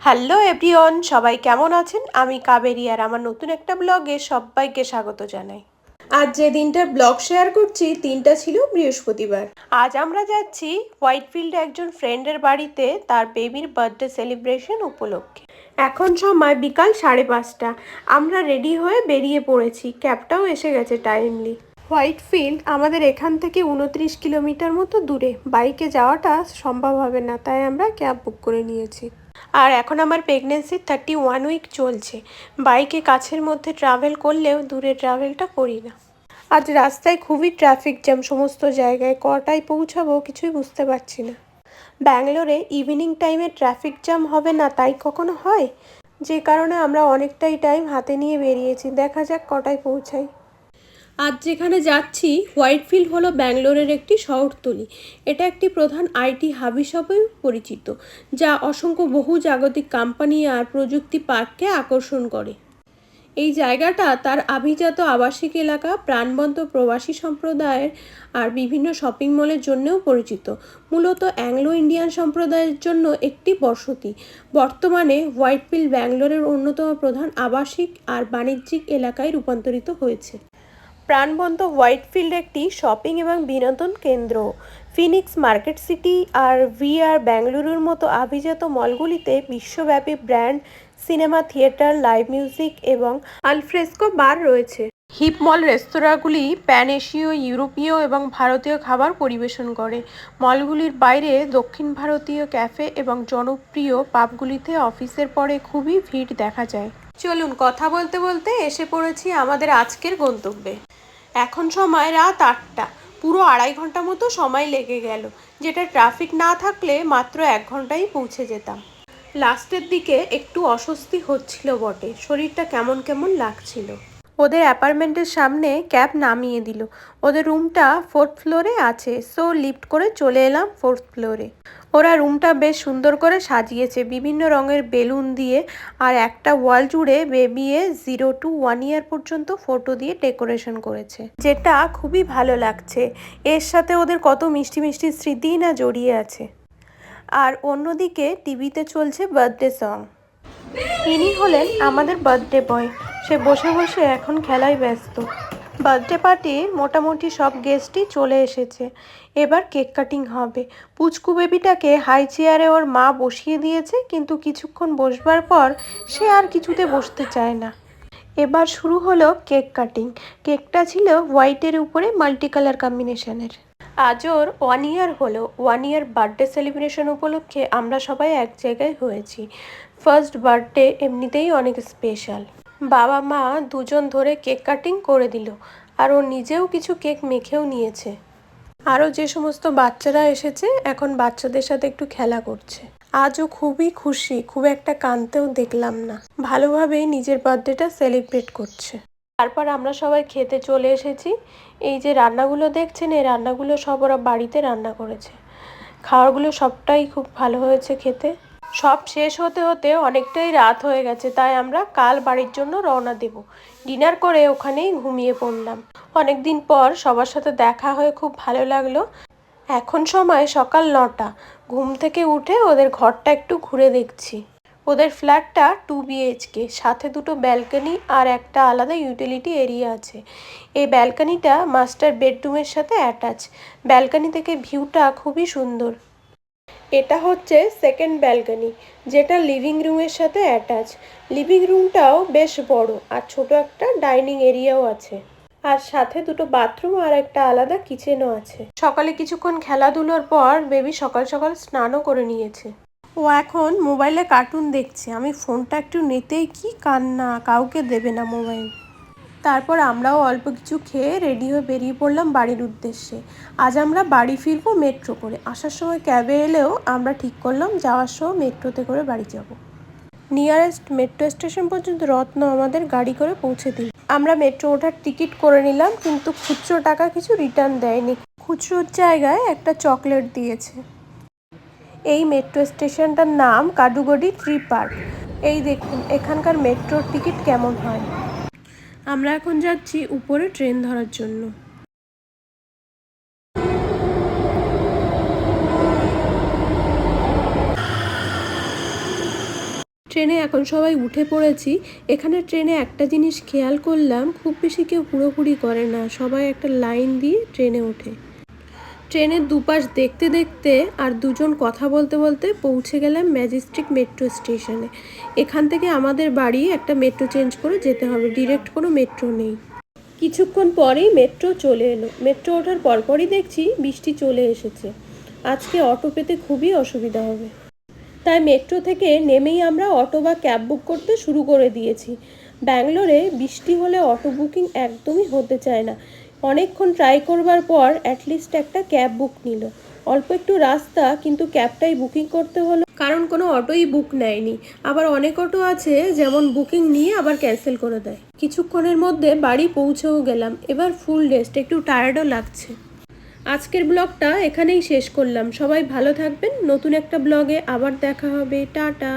Hello everyone সবাই কেমন আছেন? আমি কাবেরি আর আমার নতুন একটা ব্লগে সবাইকে স্বাগত জানাই। আজ যে দিনটা ব্লগ শেয়ার করছি তিনটা ছিল বৃহস্পতিবার। আজ আমরা যাচ্ছি হোয়াইটফিল্ডে একজন ফ্রেন্ডের বাড়িতে তার বেবির বার্থডে সেলিব্রেশন উপলক্ষে। এখন সময় বিকাল সাড়ে পাঁচটা। আমরা রেডি হয়ে বেরিয়ে পড়েছি। ক্যাবটাও এসে গেছে টাইমলি হোয়াইটফিল্ড আমাদের এখান থেকে উনত্রিশ কিলোমিটার মতো দূরে। বাইকে যাওয়াটা সম্ভব হবে না তাই আমরা ক্যাব বুক করে নিয়েছি। আর এখন আমার প্রেগনেন্সির থার্টি ওয়ান উইক চলছে বাইকে কাছের মধ্যে ট্রাভেল করলেও দূরে ট্রাভেলটা করি না। আজ রাস্তায় খুবই ট্রাফিক জ্যাম সমস্ত জায়গায়। কটায় পৌঁছাবো কিছুই বুঝতে পারছি না। ব্যাঙ্গালোরে ইভিনিং টাইমে ট্রাফিক জ্যাম হবে না তাই কখনো হয়? যে কারণে আমরা অনেকটাই টাইম হাতে নিয়ে বেরিয়েছি। দেখা যাক কটায় পৌঁছাই। আজ যেখানে যাচ্ছি, হোয়াইটফিল্ড হলো ব্যাঙ্গালোরের একটি শহরতলি। এটা একটি প্রধান আইটি হাব হিসাবেও পরিচিত, যা অসংখ্য বহু জাগতিক কোম্পানি আর প্রযুক্তি পার্ককে আকর্ষণ করে। এই জায়গাটা তার আভিজাত আবাসিক এলাকা, প্রাণবন্ত প্রবাসী সম্প্রদায়ের আর বিভিন্ন শপিং মলের জন্যও পরিচিত। মূলত অ্যাংলো ইন্ডিয়ান সম্প্রদায়ের জন্য একটি বসতি। বর্তমানে হোয়াইটফিল্ড ব্যাঙ্গালোরের অন্যতম প্রধান আবাসিক আর বাণিজ্যিক এলাকায় রূপান্তরিত হয়েছে। প্রাণবন্ত হোয়াইটফিল্ড একটি শপিং এবং বিনোদন কেন্দ্র। ফিনিক্স মার্কেট সিটি আর ভিআর বেঙ্গালুরুর মতো আভিজাত মলগুলিতে বিশ্বব্যাপী brand, cinema, theatre, live music এবং আলফ্রেস্কো বার রয়েছে। হিপ মল রেস্তোরাঁগুলি প্যান এশীয় ইউরোপীয় এবং ভারতীয় খাবার পরিবেশন করে। মলগুলির বাইরে দক্ষিণ ভারতীয় ক্যাফে এবং জনপ্রিয় পাবগুলিতে অফিসের পরে খুবই ভিড় দেখা যায়। চলুন কথা বলতে বলতে এসে পড়েছি আমাদের আজকের গন্তব্যে। এখন সময় রাত আটটা। পুরো আড়াই ঘণ্টা মতো সময় লেগে গেল। যেটা ট্রাফিক না থাকলে মাত্র এক ঘন্টায় পৌঁছে যেতাম। লাস্টের দিকে একটু অস্বস্তি হচ্ছিল বটে। শরীরটা কেমন কেমন লাগছিল। ওদের অ্যাপার্টমেন্টের সামনে ক্যাব নামিয়ে দিল। ওদের রুমটা ফোর্থ ফ্লোরে আছে, সো লিফট করে চলে এলাম ফোর্থ ফ্লোরে। ওরা রুমটা বেশ সুন্দর করে সাজিয়েছে, বিভিন্ন রঙের বেলুন দিয়ে, আর একটা ওয়াল জুড়ে বেবিয়ে জিরো টু ওয়ান ইয়ার পর্যন্ত ফটো দিয়ে ডেকোরেশন করেছে। যেটা খুবই ভালো লাগছে। এর সাথে ওদের কত মিষ্টি মিষ্টি স্মৃতিই না জড়িয়ে আছে। আর অন্যদিকে টিভিতে চলছে বার্থডে সং। ইনি হলেন আমাদের বার্থডে বয়। সে বসে বসে এখন খেলায় ব্যস্ত। বার্থডে পার্টির মোটামুটি সব গেস্টই চলে এসেছে। এবার কেক কাটিং হবে। পুচকু বেবিটাকে হাই চেয়ারে ওর মা বসিয়ে দিয়েছে, কিন্তু কিছুক্ষণ বসবার পর সে আর কিছুতে বসতে চায় না। এবার শুরু হলো কেক কাটিং। কেকটা ছিল হোয়াইটের উপরে মাল্টি কালার কম্বিনেশনের। আজ ওর ওয়ান ইয়ার হলো ওয়ান ইয়ার বার্থডে সেলিব্রেশন উপলক্ষে আমরা সবাই এক জায়গায় হয়েছি। ফার্স্ট বার্থডে এমনিতেই অনেক স্পেশাল বাবা মা দুজন ধরে কেক কাটিং করে দিল, আর ও নিজেও কিছু কেক মেখেও নিয়েছে। আরও যে সমস্ত বাচ্চারা এসেছে, এখন বাচ্চাদের সাথে একটু খেলা করছে। আজও খুবই খুশি, খুব একটা কানতেও দেখলাম না। ভালোভাবেই নিজের বার্থডেটা সেলিব্রেট করছে। তারপর আমরা সবাই খেতে চলে এসেছি। এই যে রান্নাগুলো দেখছেন, এই রান্নাগুলো সব ওরা বাড়িতে রান্না করেছে। খাওয়ারগুলো সবটাই খুব ভালো হয়েছে খেতে। সব শেষ হতে হতে অনেকটাই রাত হয়ে গেছে, তাই আমরা কাল বাড়ির জন্য রওনা দেব। ডিনার করে ওখানেই ঘুমিয়ে পড়লাম। অনেক দিন পর সবার সাথে দেখা হয়ে খুব ভালো লাগল। এখন সময় সকাল নটা। ঘুম থেকে উঠে ওদের ঘরটা একটু ঘুরে দেখছি। ওদের ফ্ল্যাটটা টু বিএইচকে সাথে দুটো ব্যালকনি আর একটা আলাদা ইউটিলিটি এরিয়া আছে। এই ব্যালকনিটা মাস্টার বেডরুমের সাথে অ্যাটাচ ব্যালকনি থেকে ভিউটা খুবই সুন্দর। এটা হচ্ছে সেকেন্ড ব্যালকনি যেটা লিভিং রুমের সাথে অ্যাটাচ লিভিং রুমটাও বেশ বড় আর ছোট একটা ডাইনিং এরিয়াও আছে। আর সাথে দুটো বাথরুম আর একটা আলাদা কিচেনও আছে। সকালে কিছুক্ষণ খেলাধুলোর পর বেবি সকাল সকাল স্নানও করে নিয়েছে। ও এখন মোবাইলে কার্টুন দেখছে। আমি ফোনটা একটু নিতেই কি কান্না, কাউকে দেবে না মোবাইল। তারপর আমরাও অল্প কিছু খেয়ে রেডি হয়ে বেরিয়ে পড়লাম বাড়ির উদ্দেশ্যে। আজ আমরা বাড়ি ফিরবো মেট্রো করে। আসার সময় ক্যাবে এলেও আমরা ঠিক করলাম যাওয়ার সময় মেট্রোতে করে বাড়ি যাব। নিয়ারেস্ট মেট্রো স্টেশন পর্যন্ত রত্ন আমাদের গাড়ি করে পৌঁছে দিল। আমরা মেট্রো ওঠার টিকিট করে নিলাম, কিন্তু খুচরো টাকা কিছু রিটার্ন দেয়নি। খুচরোর জায়গায় একটা চকলেট দিয়েছে। এই মেট্রো স্টেশনটার নাম কাডুগডি ট্রি পার্ক এই দেখুন, এখানকার মেট্রোর টিকিট কেমন হয়? আমরা এখন যাচ্ছি উপরে ট্রেন ধরার জন্য। ট্রেনে এখন সবাই উঠে পড়েছি। এখানে ট্রেনে একটা জিনিস খেয়াল করলাম, খুব বেশি কেউ পুরোপুরি করে না। সবাই একটা লাইন দিয়ে ট্রেনে ওঠে। ট্রেনের দুপাশ দেখতে দেখতে আর দুজন কথা বলতে বলতে পৌঁছে গেলাম ম্যাজিস্ট্রিক মেট্রো স্টেশনে। এখান থেকে আমাদের বাড়ি একটা মেট্রো চেঞ্জ করে যেতে হবে, ডিরেক্ট কোনো মেট্রো নেই। কিছুক্ষণ পরেই মেট্রো চলে এলো। মেট্রো ওঠার পরপরই দেখছি বৃষ্টি চলে এসেছে। আজকে অটো পেতে খুবই অসুবিধা হবে। তাই মেট্রো থেকে নেমেই আমরা অটো বা ক্যাব বুক করতে শুরু করে দিয়েছি। ব্যাঙ্গালোরে বৃষ্টি হলে অটো বুকিং একদমই হতে চায় না। অনেকক্ষণ ট্রাই করবার পর অ্যাটলিস্ট একটা ক্যাব বুক নিল। অল্প একটু রাস্তা, কিন্তু ক্যাবটাই বুকিং করতে হলো। কারণ কোনো অটোই বুক নেয়নি। আবার অনেক অটো আছে, যেমন বুকিং নিয়ে আবার ক্যান্সেল করে দেয়। কিছুক্ষণের মধ্যে বাড়ি পৌঁছেও গেলাম। এবার ফুল রেস্ট একটু টায়ার্ডও লাগছে। আজকের ব্লগটা এখানেই শেষ করলাম। সবাই ভালো থাকবেন। নতুন একটা ব্লগে আবার দেখা হবে। টাটা!